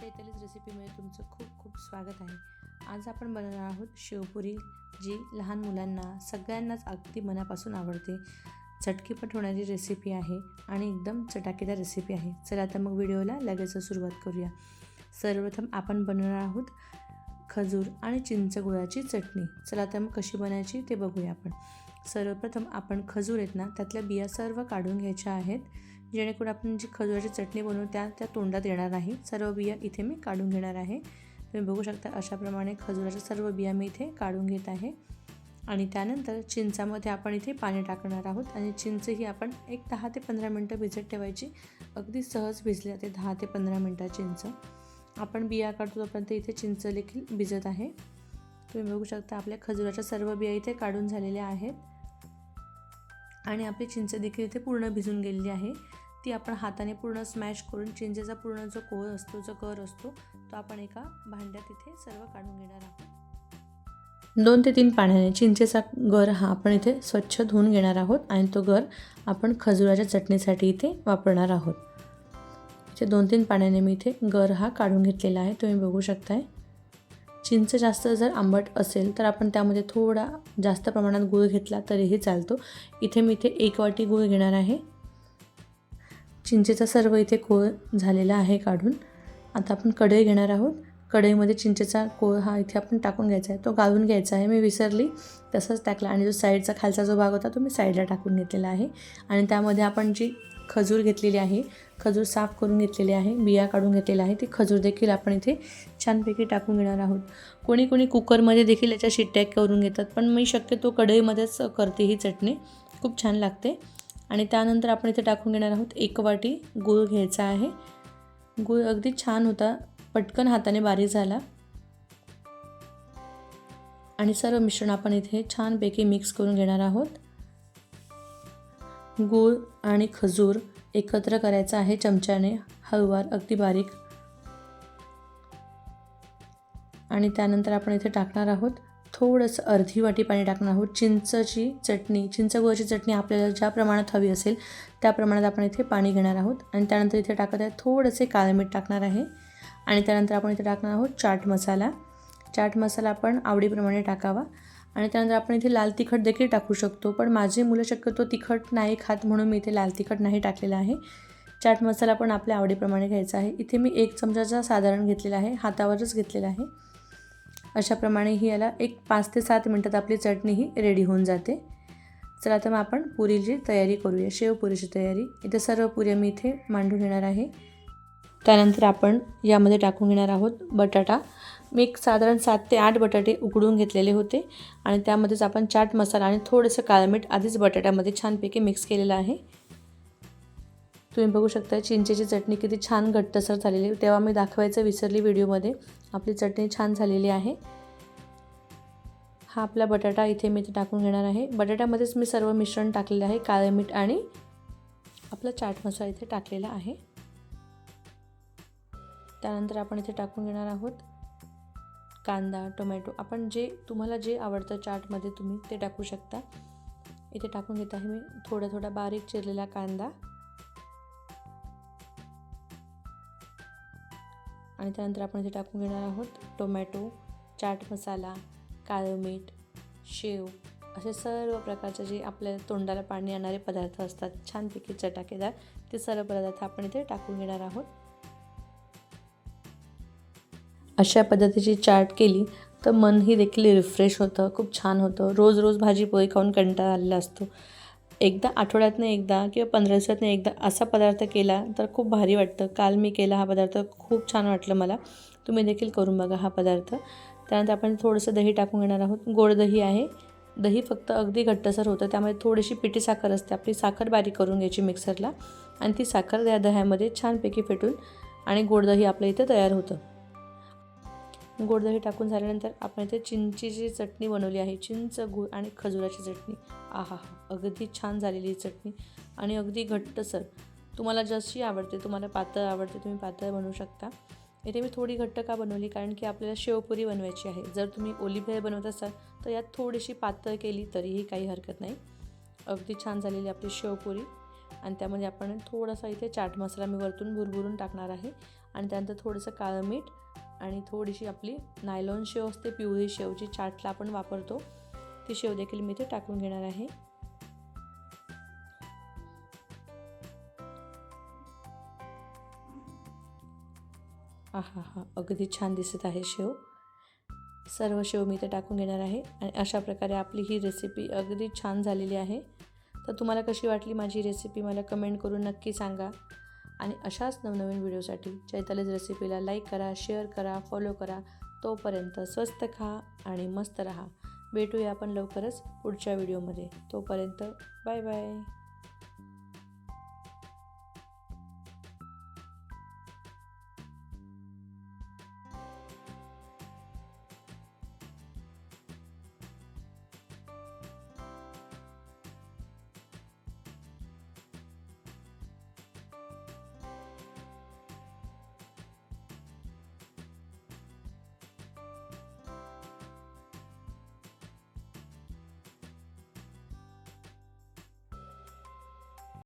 चैतालीच रेसिपीमध्ये तुमचं खूप खूप स्वागत आहे. आज आपण बनवणार आहोत शेवपुरी जी लहान मुलांना सगळ्यांनाच अगदी मनापासून आवडते. चटकीपट होणारी रेसिपी आहे आणि एकदम चटाकेदार रेसिपी आहे. चला तर मग व्हिडिओला लगेच सुरुवात करूया. सर्वप्रथम आपण बनवणार आहोत खजूर आणि चिंच गुळाची चटणी. चला तर मग कशी बनायची ते बघूया आपण. सर्वप्रथम आपण खजूर आहेत ना त्यातल्या बिया सर्व काढून घ्यायच्या आहेत. जेणेकरून आपण जी खजुराची चटणी बनवू त्या त्या तोंडात येणार नाही. सर्व बिया इथे मी काढून घेणार आहे. तुम्ही बघू शकता अशाप्रमाणे खजुराच्या सर्व बिया मी इथे काढून घेत आहे. आणि त्यानंतर चिंचामध्ये आपण इथे पाणी टाकणार आहोत आणि चिंच ही आपण एक दहा ते पंधरा मिनटं भिजत ठेवायची. अगदी सहज भिजली जाते दहा ते पंधरा मिनटं चिंच. आपण बिया काढतो तोपर्यंत इथे चिंच देखील भिजत आहे. तुम्ही बघू शकता आपल्या खजुराच्या सर्व बिया इथे काढून झालेल्या आहेत. आणि आपली चिंच देखील इथे पूर्ण भिजून गेलेली आहे. ती आपण हाताने पूर्ण स्मॅश करून चिंचेचा पूर्ण जो कोळ असतो जो कर असतो तो आपण एका भांड्यात इथे सर्व काढून घेणार आहोत. दोन ते तीन पाण्याने चिंचेचा गर हा आपण इथे स्वच्छ धुवून घेणार आहोत आणि तो गर आपण खजुराच्या चटणीसाठी इथे वापरणार आहोत. इथे दोन तीन पाण्याने मी इथे गर हा काढून घेतलेला आहे. तुम्ही बघू शकताय. चिंच जास्त जर आंबट असेल तर आपण त्यामध्ये थोडा जास्त प्रमाणात गूळ घेतला तरीही चालतो. इथे मी इथे एक वाटी गूळ घेणार आहे. चिंचेचा सर्व इथे कोळ झालेला आहे काढून. आता आपण कढई घेणार आहोत. कढईमध्ये चिंचेचा कोळ हा इथे आपण टाकून घ्यायचा आहे. तो गाळून घ्यायचा आहे. मी विसरली. तसंच टाकला आणि जो साईडचा खालचा जो भाग होता तो मी साईडला टाकून घेतलेला आहे. आणि त्यामध्ये आपण जी खजूर घेतलेली आहे खजूर साफ करून घेतलेली आहे बिया काढून घेतलेला आहे ती खजूर देखील आपण इथे छानपैकी टाकून घेणार आहोत. कोणी कोणी कुकरमध्ये देखील याच्या शिट्ट्या करून घेतात पण मी शक्यतो कढईमध्येच करते ही चटणी. खूप छान लागते. आणि त्यानंतर आपण इथे टाकून घेणार आहोत एक वाटी गूळ घ्यायचा आहे. गूळ अगदी छान होता पटकन हाताने बारीक झाला. आणि सर्व मिश्रण आपण इथे छानपैकी मिक्स करून घेणार आहोत. गूळ आणि खजूर एकत्र करायचा आहे चमच्याने हळूवार अगदी बारीक. आणि त्यानंतर आपण इथे टाकणार आहोत थोडंसं अर्धी वाटी पाणी टाकणार आहोत. चिंचची चटणी चिंचगुळाची चटणी आपल्याला ज्या प्रमाणात हवी असेल त्या प्रमाणात आपण इथे पाणी घेणार आहोत. आणि त्यानंतर इथे टाकत आहे थोडंसे काळे मीठ टाकणार आहे. आणि त्यानंतर आपण इथे टाकणार आहोत चाट मसाला. चाट मसाला आपण आवडीप्रमाणे टाकावा. आणि त्यानंतर आपण इथे लाल तिखट देखील टाकू शकतो पण माझी मुलं शक्यतो तिखट नाही खात म्हणून मी इथे लाल तिखट नाही टाकलेलं आहे. चाट मसाला पण आपल्या आवडीप्रमाणे घ्यायचा आहे. इथे मी एक चमचाचा साधारण घेतलेला आहे हातावरच घेतलेला आहे. अशाप्रमाणे ही याला एक पाच ते सात मिनटात आपली चटणी ही रेडी होऊन जाते. चला तर मग आपण पुरीची तयारी करूया. शेवपुरीची तयारी. इथे सर्व पुऱ्या मी इथे मांडून घेणार आहे. त्यानंतर आपण यामध्ये टाकून घेणार आहोत बटाटा. मी एक साधारण सात ते आठ बटाटे उकडून घेतलेले होते आणि त्यामध्येच आपण चाट मसाला आणि थोडंसं काळमीठ आधीच बटाट्यामध्ये छानपैकी मिक्स केलेलं आहे. तुम्ही बघू शकता चिंचेची चटणी किती छान घट्टसर झालेली आहे. तेव्हा मी दाखवायचं विसरली व्हिडिओमध्ये. आपली चटणी छान झालेली आहे. हा आपला बटाटा इथे मी इथे टाकून घेणार आहे. बटाट्यामध्येच मी सर्व मिश्रण टाकलेलं आहे. काळे मीठ आणि आपला चाट मसाला इथे टाकलेला आहे. त्यानंतर आपण इथे टाकून घेणार आहोत कांदा टोमॅटो. आपण जे तुम्हाला जे आवडतं चाटमध्ये तुम्ही ते टाकू शकता. इथे टाकून घेत आहे मी थोडा थोडा बारीक चिरलेला कांदा. आणि त्यानंतर आपण इथे टाकून घेणार आहोत टोमॅटो चाट मसाला काळं मीठ शेव असे सर्व प्रकारचे जे आपल्या तोंडाला पाणी येणारे पदार्थ असतात छानपैकी चटाकेदार ते सर्व पदार्थ आपण इथे टाकून घेणार आहोत. अशा पद्धतीची चाट केली तर मनही देखील रिफ्रेश होतं खूप छान होतं. रोज रोज भाजी पोळी खाऊन कंटाळा आलेला असतो. एकदा आठवड्यातनं एकदा किंवा पंधरा दिवसातनं एकदा असा पदार्थ केला तर खूप भारी वाटतं. काल मी केला हा पदार्थ खूप छान वाटलं मला. तुम्ही देखील करून बघा हा पदार्थ. त्यानंतर आपण थोडंसं दही टाकून घेणार आहोत. गोड दही आहे. दही फक्त अगदी घट्टसर होतं. त्यामध्ये थोडीशी पिठी साखर असते. आपली साखर बारीक करून घ्यायची मिक्सरला आणि ती साखर त्या दह्यामध्ये छानपैकी फेटून आणि गोड दही आपल्या इथे तयार होतं. गोडदही टाकून झाल्यानंतर आपण इथे चिंचीची चटणी बनवली आहे. चिंच गूळ आणि खजुराची चटणी. आहा अगदी छान झालेली चटणी. आणि अगदी घट्टसर. तुम्हाला जशी आवडते तुम्हाला पातळ आवडते तुम्ही पातळ बनवू शकता. इथे मी थोडी घट्ट का बनवली? कारण की आपल्याला शेवपुरी बनवायची आहे. जर तुम्ही ओली भेळ बनवत असाल तर यात थोडीशी पातळ केली तरीही काही हरकत नाही. अगदी छान झालेली आपली शेवपुरी. आणि त्यामध्ये आपण थोडासा इथे चाट मसाला मी वरतून भुरभुरून टाकणार आहे. आणि त्यानंतर थोडंसं काळं मीठ आणि थोडीशी आपली नायलॉन शेव असते पिवळी शेव जी चाटला आपण वापरतो ती शेव देखील मी इथे टाकून घेणार आहे. आहा हा अगदी छान दिसत आहे शेव. सर्व शेव मी इथे टाकून घेणार आहे आणि अशा प्रकारे आपली ही रेसिपी अगदी छान झालेली आहे. तर तुम्हाला कशी वाटली माझी रेसिपी मला कमेंट करून नक्की सांगा. आणि अशाच नवनवीन व्हिडिओसाठी चैतालीज रेसिपीला लाईक करा शेअर करा फॉलो करा. तोपर्यंत स्वस्त खा आणि मस्त रहा. भेटूया आपण लवकरच पुढच्या व्हिडिओमध्ये. तोपर्यंत बाय बाय.